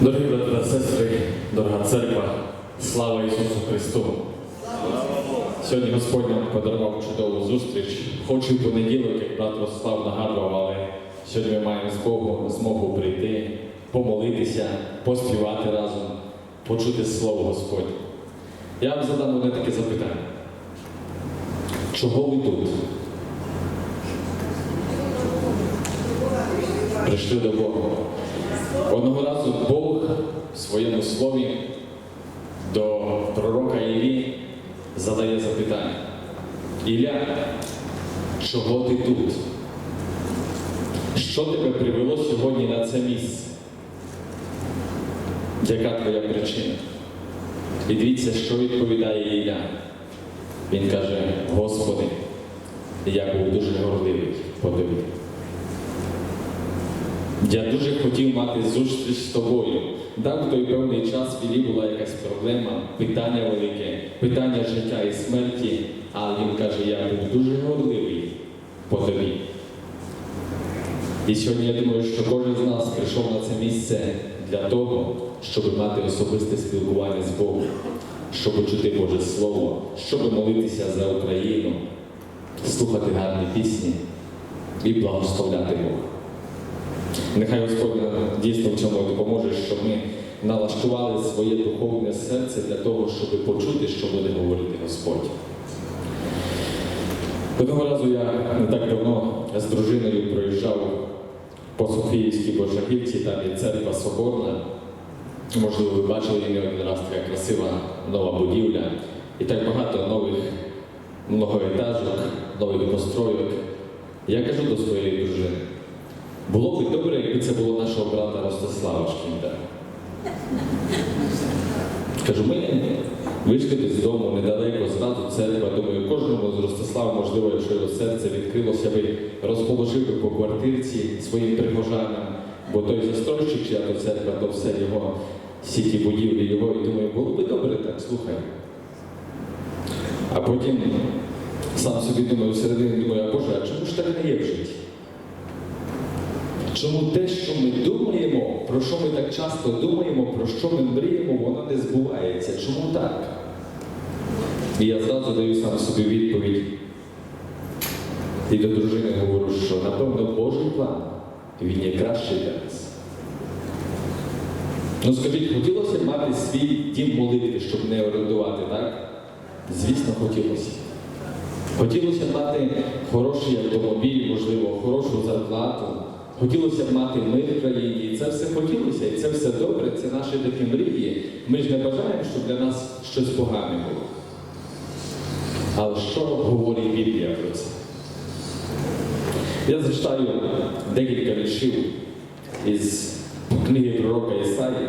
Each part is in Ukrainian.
Дорогі брати та сестри, дорога церква, слава Ісусу Христу! Сьогодні Господь нам подарував чудову зустріч. Хоч і понеділок, як брат Ростав нагадував, але сьогодні ми маємо з Богом змогу прийти, помолитися, поспівати разом, почути Слово Господнє. Я вам задам одне таке запитання. Чого ви тут? Прийшли до Бога. Одного разу Бог в своєму слові до пророка Іллі задає запитання. Ілля, чого ти тут? Що тебе привело сьогодні на це місце? Яка твоя причина? І дивіться, що відповідає Ілля. Він каже, Господи, я був дуже горливий по тобі. Я дуже хотів мати зустріч з тобою. Так, в той певний час в була якась проблема, питання велике, питання життя і смерті, але він каже, я був дуже горливий по тобі. І сьогодні я думаю, що кожен з нас прийшов на це місце для того, щоб мати особисте спілкування з Богом, щоб чути Боже Слово, щоб молитися за Україну, слухати гарні пісні і благословляти Бога. Нехай Господь дійсно в цьому допоможе, щоб ми налаштували своє духовне серце для того, щоб почути, що буде говорити Господь. Одного разу я не так давно з дружиною проїжджав по Софіївській Божагівці, там є церква Соборна. Можливо, ви бачили її не один раз така красива нова будівля. І так багато нових многоетажок, нових построїк. Я кажу до своєї дружини. Було б це було нашого брата Ростислава Шкінда. Кажу, ми вийшли з дому недалеко, зразу церква. Думаю, кожному з Ростислава, можливо, якщо його серце відкрилося, би розположив би по квартирці своїм прихожанам, бо той застройщик, чия то церква, то все його, всі ті будівлі його, і думаю, було би добре так, слухай. А потім сам собі думаю, всередині думаю, а Боже, а чому ж так не є в житті? Чому те, що ми думаємо, про що ми так часто думаємо, про що ми мріємо, воно не збувається. Чому так? І я зразу даю сам собі відповідь. І до дружини говорю, що напевно Божий план, він є кращий для нас. Ну скажіть, хотілося б мати свій дім молитви, щоб не орендувати, так? Звісно, хотілося. Хотілося б мати хороший автомобіль, можливо, хорошу зарплату. Хотілося б мати мир в країні, і це все хотілося, і це все добре, це наші такі мрії. Ми ж не бажаємо, щоб для нас щось погане було. Але що говорить Біблія про це? Я зачитаю декілька віршів із книги пророка Ісаї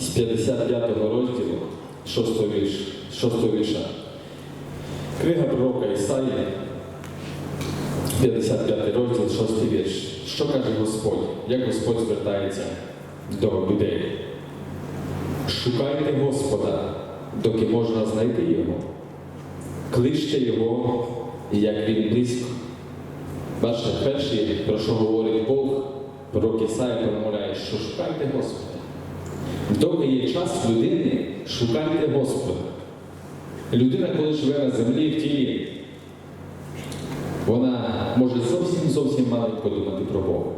з 55 го розділу, 6 вірш, 6 вірша. Книга пророка Ісаї, 55 розділ, 6 вірш. Що каже Господь? Як Господь звертається до людей? Шукайте Господа, доки можна знайти Його. Кличте Його, як Він близько. Бачите, перше, про що говорить Бог, пророк Ісаї промовляє, що шукайте Господа. Доки є час людини, шукайте Господа. Людина, коли живе на землі в тілі, вона може зовсім зовсім маленько думати про Бога.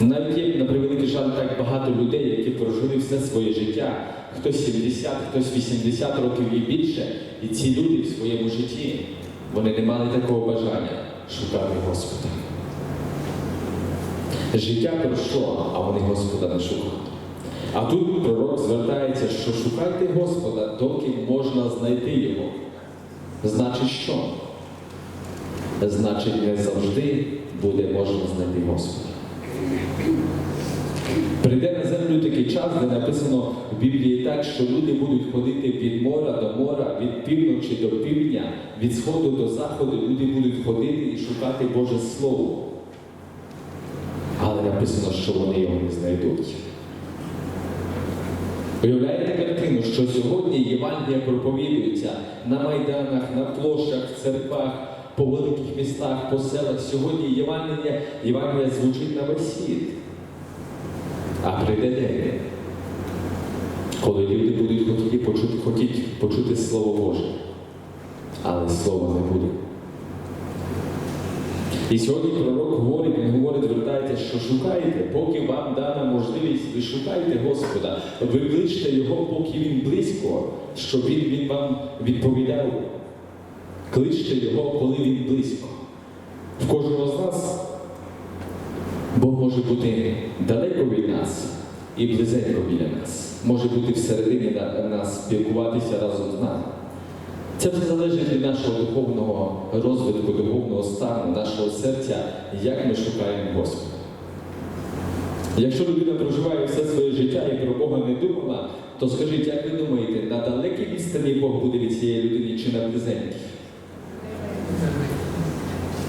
Навіть є, на превеликий жаль, так багато людей, які прожили все своє життя, хтось 70, хтось 80 років і більше, і ці люди в своєму житті вони не мали такого бажання шукати Господа. Життя пройшло, а вони Господа не шукали. А тут пророк звертається, що шукайте Господа, доки можна знайти Його. Значить що? Значить, не завжди буде можна знайти Господа. Прийде на землю такий час, де написано в Біблії так, що люди будуть ходити від мора до мора, від півночі до півдня, від сходу до заходу, люди будуть ходити і шукати Боже Слово. Але написано, що вони його не знайдуть. Уявляєте картину, що сьогодні Євангелія проповідується на майданах, на площах, в церквах, по великих містах, по селах. Сьогодні Євангелія, Євангелія звучить на весь світ. А прийде день, коли люди будуть хотіти почути, хотіти почути Слово Боже, але слова не буде. І сьогодні пророк говорить, він говорить, звертається, що шукайте, поки вам дана можливість, ви шукайте Господа, ви Його, поки Він близько, щоб Він, він вам відповідав. Кличте Його, коли Він близько. В кожного з нас Бог може бути далеко від нас і близенько біля нас. Може бути всередині нас, спілкуватися разом з нами. Це все залежить від нашого духовного розвитку, духовного стану, нашого серця, як ми шукаємо Господа. Якщо людина проживає все своє життя і про Бога не думала, то скажіть, як ви думаєте, на далекій відстані Бог буде від цієї людини чи на близенькій?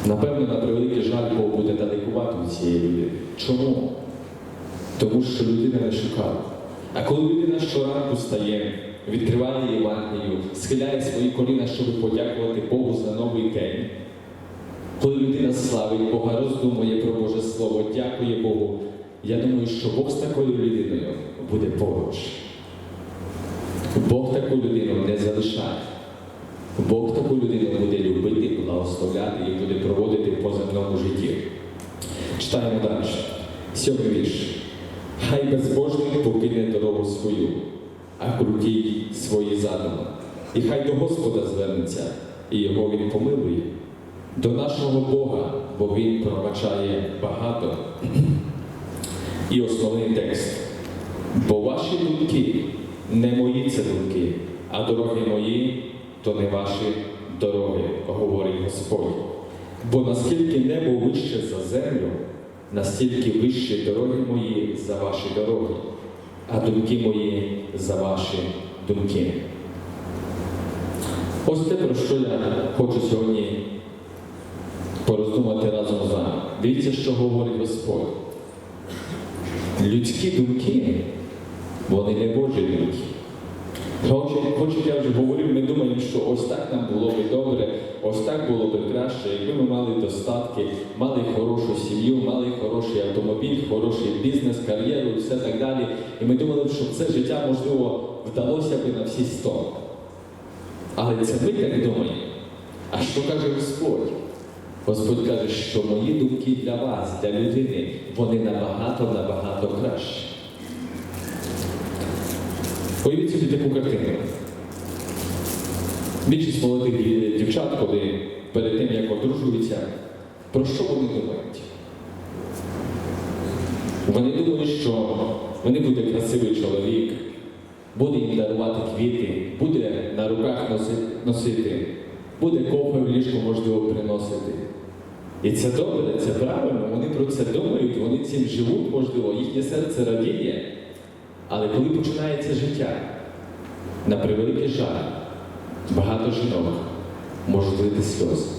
Напевно, на превеликий жаль, Бог буде далекувати від цієї людини. Чому? Тому що людина не шукала. А коли людина щоранку стає, відкриває Євангелію, схиляє свої коліна, щоб подякувати Богу за новий день, коли людина славить Бога, роздумує про Боже Слово, дякує Богу, я думаю, що Бог з такою людиною буде поруч. Бог таку людину не залишає. Бог таку людину буде любити, благословляти і буде проводити по земному житті. Читаємо далі. Сьомий вірш. Хай безбожник покине дорогу свою, а крутій свої задуми. І хай до Господа звернеться, і його він помилує. До нашого Бога, бо Він пробачає багато. І основний текст. Бо ваші думки не мої це думки, а дороги мої то не ваші дороги, говорить Господь. Бо наскільки небо вище за землю, настільки вищі дороги мої за ваші дороги, а думки мої за ваші думки. Ось те, про що я хочу сьогодні пороздумати разом з вами. Дивіться, що говорить Господь. Людські думки, вони не Божі думки. Хоч, я вже говорив, ми думаємо, що ось так нам було би добре, ось так було би краще, якби ми мали достатки, мали хорошу сім'ю, мали хороший автомобіль, хороший бізнес, кар'єру все так далі. І ми думали, що це життя, можливо, вдалося би на всі сто. Але це ми так думаємо. А що каже Господь? Господь каже, що мої думки для вас, для людини, вони набагато, набагато кращі. Уявіть собі таку картину. Більшість молодих дівчат, коли перед тим, як одружуються, про що вони думають? Вони думають, що вони буде красивий чоловік, буде їм дарувати квіти, буде на руках носити, буде кофе в ліжку, можливо, приносити. І це добре, це правильно, вони про це думають, вони цим живуть, можливо, їхнє серце радіє. Але коли починається життя, на превеликий жаль, багато жінок можуть лити сльози.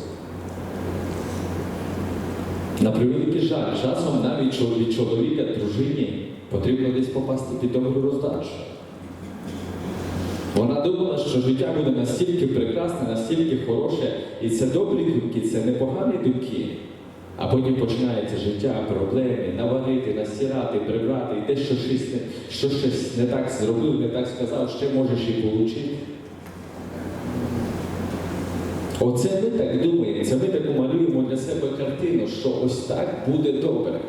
На превеликий жаль, часом навіть від чоловіка дружині потрібно десь попасти під добру роздачу. Вона думала, що життя буде настільки прекрасне, настільки хороше, і це добрі думки, це непогані думки. А потім починається життя, проблеми, наварити, настирати, прибрати, і те, що щось, не, що щось не так зробив, не так сказав, ще можеш і отримати. Оце ми так думаємо, це ми так малюємо для себе картину, що ось так буде добре,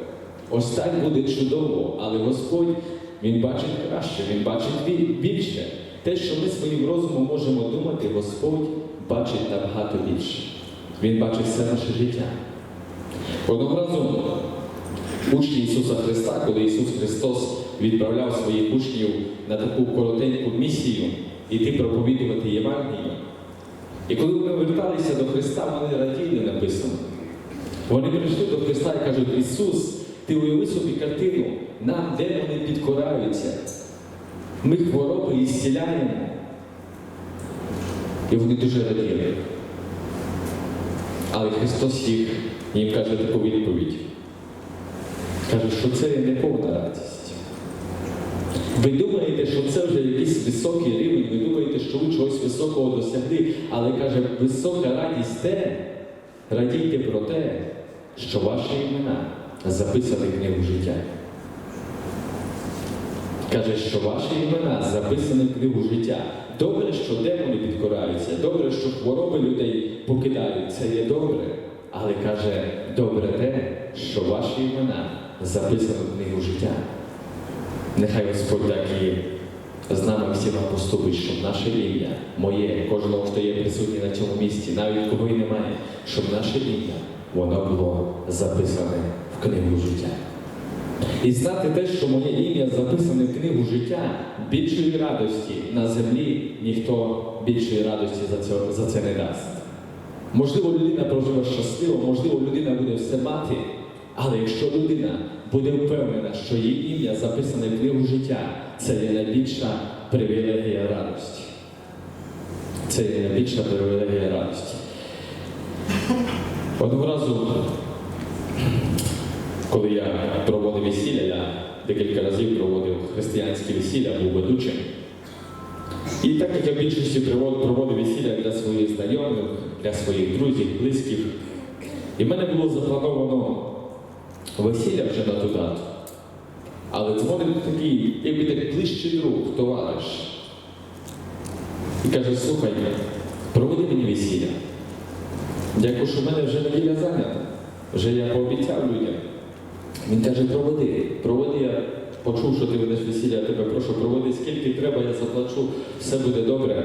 ось так буде чудово, але Господь Він бачить краще, Він бачить більше. Те, що ми своїм розумом можемо думати, Господь бачить набагато більше. Він бачить все наше життя. Одного разу учні Ісуса Христа, коли Ісус Христос відправляв своїх учнів на таку коротеньку місію іти проповідувати Євангелію. І коли вони верталися до Христа, вони раділи написано. Вони прийшли до Христа і кажуть, Ісус, ти уяви собі картину, нам демони підкораються. Ми хвороби ісціляємо. І вони дуже раділи. Але Христос їх, їм каже таку відповідь. Каже, що це є неповна радість. Ви думаєте, що це вже якийсь високий рівень, ви думаєте, що ви чогось високого досягли, але каже, висока радість те, радійте про те, що ваші імена записані в книгу життя. Каже, що ваші імена записані в книгу життя. Добре, що демони підкораються, добре, що хвороби людей покидають. Це є добре. Але каже, добре те, що ваші імена записані в книгу життя. Нехай Господь так і з нами всіма поступить, щоб наше ім'я, моє, кожного, хто є присутній на цьому місці, навіть кого й немає, щоб наше ім'я, воно було записане в книгу життя. І знати те, що моє ім'я записане в книгу життя, більшої радості на землі ніхто більшої радості за це, за це не дасть. Можливо, людина проживе щасливо, можливо, людина буде все мати, але якщо людина буде впевнена, що її ім'я записане в книгу життя, це є найбільша привілегія радості. Це є найбільша привілегія радості. Одного разу, коли я проводив весілля, я декілька разів проводив християнські весілля, був ведучим. І так як я в більшості проводив весілля для своїх знайомих, для своїх друзів, близьких, і в мене було заплановано весілля вже на ту дату. Але дзвонить такий, якби так ближчий друг, товариш. І каже, слухай, проведи мені весілля. Дякую, що в мене вже неділя зайнята. Вже я пообіцяв людям. Він каже, проведи, проведи, я почув, що ти ведеш весілля, я тебе прошу, проведи, скільки треба, я заплачу, все буде добре.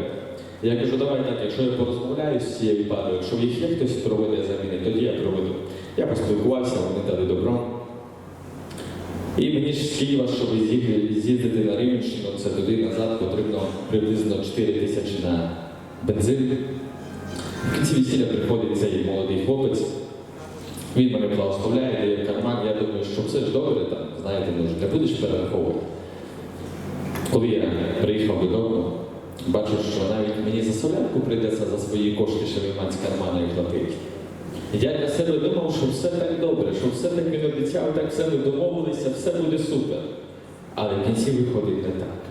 Я кажу, давай так, якщо я порозмовляю з цією парою, якщо в їх є хтось проведе заміни, тоді я проведу. Я поспілкувався, вони дали добро. І мені ж з Києва, щоб з'їздити на Рівенщину, це туди назад потрібно приблизно 4 тисячі на бензин. В кінці весілля приходить цей молодий хлопець. Він мене благословляє, дає карман. Я думаю, що все ж добре, там, знаєте, не будеш перераховувати. Коли я приїхав додому, бачу, що навіть мені за солянку прийдеться за свої кошти ще виймати з і платити. Я для себе думав, що все так добре, що все так він обіцяв, так все ми домовилися, все буде супер. Але в кінці виходить не так.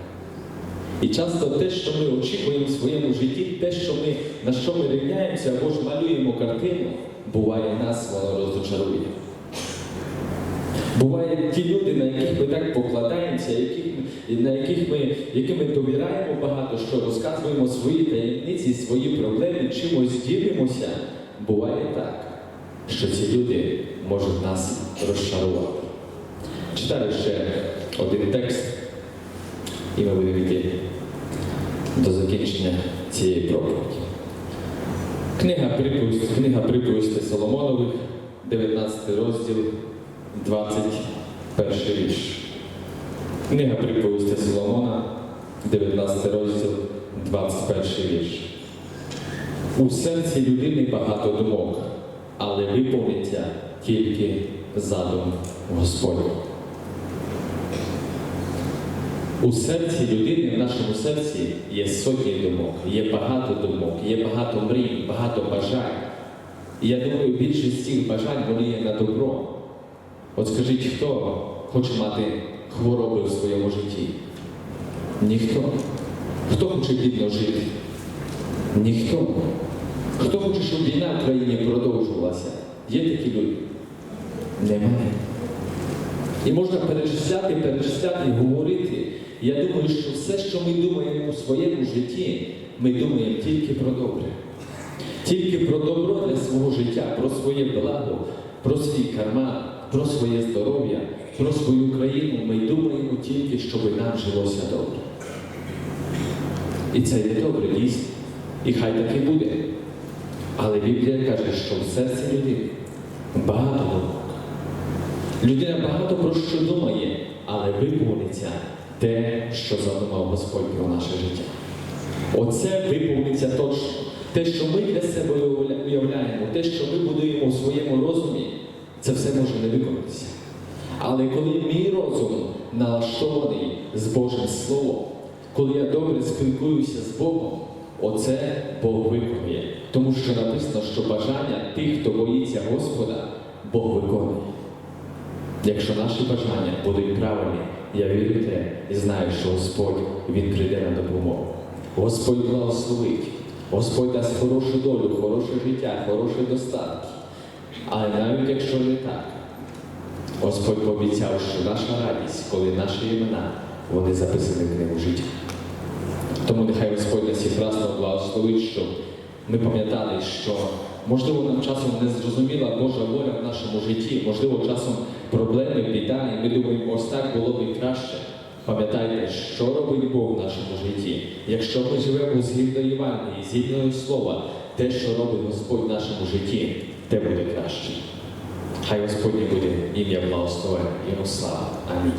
І часто те, що ми очікуємо в своєму житті, те, що ми, на що ми рівняємося або ж малюємо картину, буває нас воно розочарує. Буває ті люди, на яких ми так покладаємося, яких, на яких ми, яким ми довіряємо багато, що розказуємо свої таємниці, свої проблеми, чимось ділимося. Буває так, що ці люди можуть нас розчарувати. Читаю ще один текст, і ми будемо йти до закінчення цієї проповіді. Книга приповісти, книга Соломонових, 19 розділ, 21 вірш. Книга приповісти Соломона, 19 розділ, 21 вірш. У серці людини багато думок, але виповниться тільки задум Господній. У серці людини, в нашому серці є сотні думок, є багато думок, є багато мрій, багато бажань. І я думаю, більшість цих бажань вони є на добро. От скажіть, хто хоче мати хвороби в своєму житті? Ніхто. Хто хоче бідно жити? Ніхто. Хто хоче, щоб війна в країні продовжувалася? Є такі люди? Немає. І можна перечисляти, перечисляти говорити. Я думаю, що все, що ми думаємо у своєму житті, ми думаємо тільки про добре. Тільки про добро для свого життя, про своє благо, про свій карман, про своє здоров'я, про свою країну. Ми думаємо тільки, щоб нам жилося добре. І це є добре, дійсно. І хай так і буде. Але Біблія каже, що в серці людини багато думок. Людина багато про що думає, але виповниться те, що задумав Господь про наше життя. Оце виповниться точно. Те, що ми для себе уявляємо, те, що ми будуємо у своєму розумі, це все може не виконатися. Але коли мій розум налаштований з Божим Словом, коли я добре спілкуюся з Богом, оце Бог виконує. Тому що написано, що бажання тих, хто боїться Господа, Бог виконує. Якщо наші бажання будуть правильні, я вірю в те і знаю, що Господь Він прийде на допомогу. Господь благословить, Господь дасть хорошу долю, хороше життя, хороші достатки. Але навіть якщо не так, Господь пообіцяв, що наша радість, коли наші імена вони записані в книгу життя. Тому нехай Господь нас і красно благословить, щоб ми пам'ятали, що можливо нам часом не зрозуміла Божа воля в нашому житті, можливо, часом проблеми, біда, і ми думаємо, ось так було б і краще. Пам'ятайте, що робить Бог в нашому житті. Якщо ми живемо згідно Євангелії, згідно Слова, те, що робить Господь в нашому житті, те буде краще. Хай Господнє буде ім'я благословене Його слава. Амінь.